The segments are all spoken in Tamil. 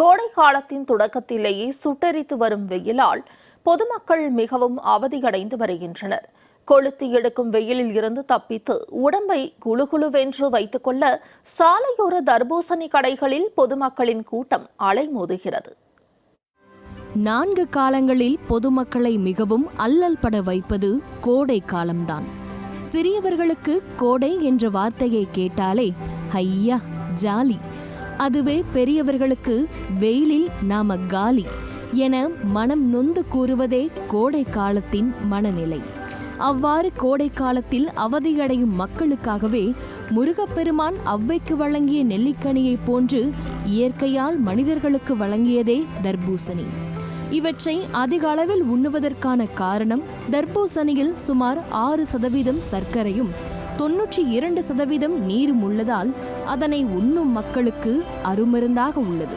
கோடை காலத்தின் தொடக்கத்திலேயே சுட்டரித்து வரும் வெயிலால் பொதுமக்கள் மிகவும் அவதியடைந்து வருகின்றனர். கொளுத்தி எடுக்கும் வெயிலில் இருந்து தப்பித்து உடம்பை குழுகுழுவென்று வைத்துக் கொள்ள சாலையோர தர்பூசணி கடைகளில் பொதுமக்களின் கூட்டம் அலைமோதுகிறது. நான்கு காலங்களில் பொதுமக்களை மிகவும் அல்லல் பட வைப்பது கோடை காலம்தான். சிறியவர்களுக்கு கோடை என்ற வார்த்தையை கேட்டாலே ஐயா ஜாலி. அதுவே பெரியவர்களுக்கு வெயிலில் நாம காலி என மனம் நொந்து கூறுவதே கோடை காலத்தின் மனநிலை. அவ்வாறு கோடை காலத்தில் அவதியடையும் மக்களுக்காகவே முருகப்பெருமான் அவ்வைக்கு வழங்கிய நெல்லிக்கனியைப் போன்று இயற்கையால் மனிதர்களுக்கு வழங்கியதே தர்பூசணி. இவற்றை அதிக அளவில் உண்ணுவதற்கான காரணம் தர்பூசணியில் சுமார் ஆறு சதவீதம் சர்க்கரையும் தொன்னூற்றி இரண்டு சதவீதம் நீரும் உள்ளதால் அதனை உண்ணும் மக்களுக்கு அருமருந்தாக உள்ளது.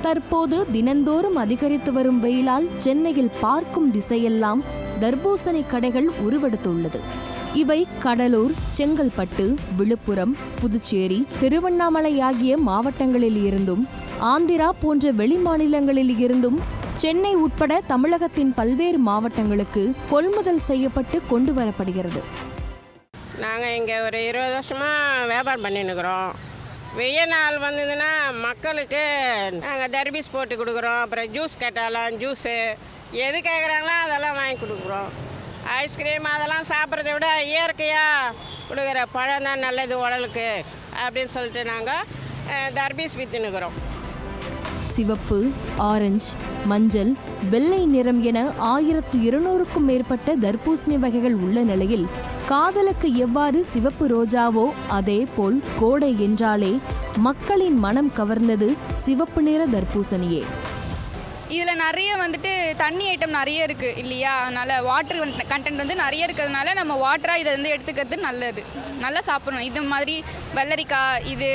தற்போது தினந்தோறும் அதிகரித்து வரும் வெயிலால் சென்னையில் பார்க்கும் திசையெல்லாம் தர்பூசணி கடைகள் உருவெடுத்துள்ளது. இவை கடலூர் செங்கல்பட்டு விழுப்புரம் புதுச்சேரி திருவண்ணாமலை ஆகிய மாவட்டங்களில் இருந்தும் ஆந்திரா போன்ற வெளிமாநிலங்களில் இருந்தும் சென்னை உட்பட தமிழகத்தின் பல்வேறு மாவட்டங்களுக்கு கொள்முதல் செய்யப்பட்டு கொண்டு வரப்படுகிறது. நாங்கள் இங்கே ஒரு இருபது வருஷமாக வியாபாரம் பண்ணின்னுக்குறோம். வெய்ய நாள் வந்ததுன்னா மக்களுக்கு நாங்கள் தர்பீஸ் போட்டு கொடுக்குறோம். அப்புறம் ஜூஸ் கேட்டாலும் ஜூஸு. எது கேட்குறாங்களோ அதெல்லாம் வாங்கி கொடுக்குறோம். ஐஸ்கிரீம் அதெல்லாம் சாப்பிட்றத விட இயற்கையாக கொடுக்குற பழம் தான் நல்லது உடலுக்கு அப்படின்னு சொல்லிட்டு நாங்கள் தர்பீஸ் விற்றுனுக்குறோம் சிவப்பு ஆரஞ்சு மஞ்சள் வெள்ளை நிறம் என ஆயிரத்து இருநூறுக்கும் மேற்பட்ட தர்பூசணி வகைகள் உள்ள நிலையில் காதலுக்கு எவ்வாறு சிவப்பு ரோஜாவோ அதே போல் கோடை என்றாலே மக்களின் மனம் கவர்ந்தது சிவப்பு நிற தர்பூசணியே. இதில் நிறைய வந்துட்டு தண்ணி ஐட்டம் நிறைய இருக்குது இல்லையா? அதனால் வாட்டர் கண்டென்ட் வந்து நிறைய இருக்கிறதுனால நம்ம வாட்டராக இதை வந்து எடுத்துக்கிறது நல்லது. நல்லா சாப்பிடணும். இது மாதிரி வெள்ளரிக்காய் இது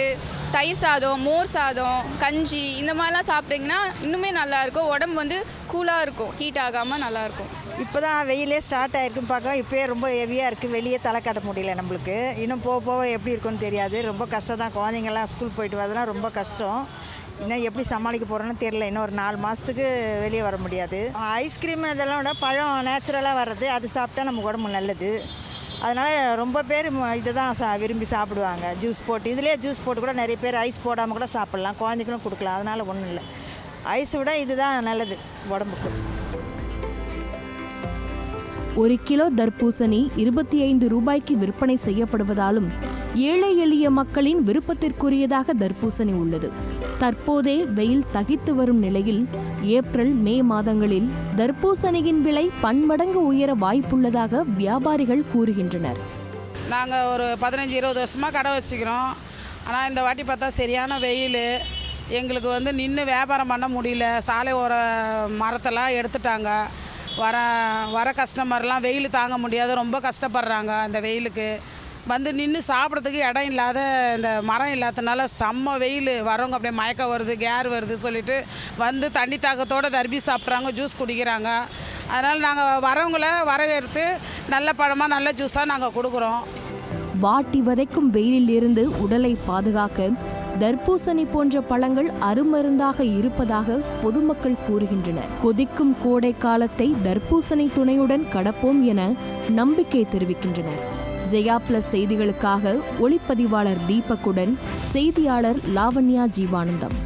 தயிர் சாதம் மோர் சாதம் கஞ்சி இந்த மாதிரிலாம் சாப்பிட்டிங்கன்னா இன்னுமே நல்லாயிருக்கும் உடம்பு வந்து கூலாக இருக்கும். ஹீட் ஆகாமல் நல்லாயிருக்கும் இப்போ தான் வெயிலே ஸ்டார்ட் ஆகிருக்குன்னு பார்க்க இப்போயே ரொம்ப ஹெவியாக இருக்குது வெளியே தலை காட்ட முடியல நம்மளுக்கு. இன்னும் போக போக எப்படி இருக்குன்னு தெரியாது. ரொம்ப கஷ்டம் தான் குழந்தைங்கள்லாம் ஸ்கூல் போயிட்டு வரதுலாம் ரொம்ப கஷ்டம். இன்னும் எப்படி சமாளிக்க போகிறோன்னு தெரில இன்னும் ஒரு நாலு மாதத்துக்கு வெளியே வர முடியாது. ஐஸ்கிரீம் இதெல்லாம் விட பழம் நேச்சுரலாக வர்றது அது சாப்பிட்டா நமக்கு உடம்பு நல்லது. அதனால் ரொம்ப பேர் இதை தான் சா விரும்பி சாப்பிடுவாங்க. ஜூஸ் போட்டு இதுலேயே ஜூஸ் போட்டு கூட நிறைய பேர் ஐஸ் போடாமல் கூட சாப்பிட்லாம். குழந்தைகளும் கொடுக்கலாம். அதனால் ஒன்றும் இல்லை. ஐஸ் விட இதுதான் நல்லது உடம்புக்கு. ஒரு கிலோ தர்பூசணி இருபத்தி ஐந்து ரூபாய்க்கு விற்பனை செய்யப்படுவதாலும் ஏழை எளிய மக்களின் விருப்பத்திற்குரியதாக தர்பூசணி உள்ளது. தற்போதே வெயில் தகித்து வரும் நிலையில் ஏப்ரல் மே மாதங்களில் தர்பூசணியின் விலை பன்மடங்கு உயர வாய்ப்புள்ளதாக வியாபாரிகள் கூறுகின்றனர். நாங்கள் ஒரு பதினஞ்சு இருபது வருஷமாக கடை வச்சுக்கிறோம். ஆனால் இந்த வாட்டி பார்த்தா சரியான வெயில். எங்களுக்கு வந்து நின்று வியாபாரம் பண்ண முடியல. சாலை ஓர மரத்தெல்லாம் எடுத்துட்டாங்க. வர வர கஸ்டமர்லாம் வெயில் தாங்க முடியாது. ரொம்ப கஷ்டப்படுறாங்க இந்த வெயிலுக்கு. வந்து நின்று சாப்பிட்றதுக்கு இடம் இல்லாத இந்த மரம் இல்லாததுனால செம்ம வெயில். வரவங்க அப்படியே மயக்கம் வருது கேர் வருது சொல்லிட்டு வந்து தண்ணி தாக்கத்தோடு தர்பி சாப்பிட்றாங்க ஜூஸ் குடிக்கிறாங்க. அதனால் நாங்கள் வரவங்கள வரவேற்று நல்ல பழமாக நல்ல ஜூஸாக நாங்கள் கொடுக்குறோம். வாட்டி வதைக்கும் வெயிலில் இருந்து உடலை பாதுகாக்க தர்பூசணி போன்ற பழங்கள் அருமருந்தாக இருப்பதாக பொதுமக்கள் கூறுகின்றனர். கொதிக்கும் கோடை காலத்தை தர்பூசணி துணையுடன் கடப்போம் என நம்பிக்கை தெரிவிக்கின்றனர். ஜெயா பிளஸ் செய்திகளுக்காக ஒளிப்பதிவாளர் தீபக்குடன் செய்தியாளர் லாவண்யா ஜீவானந்தம்.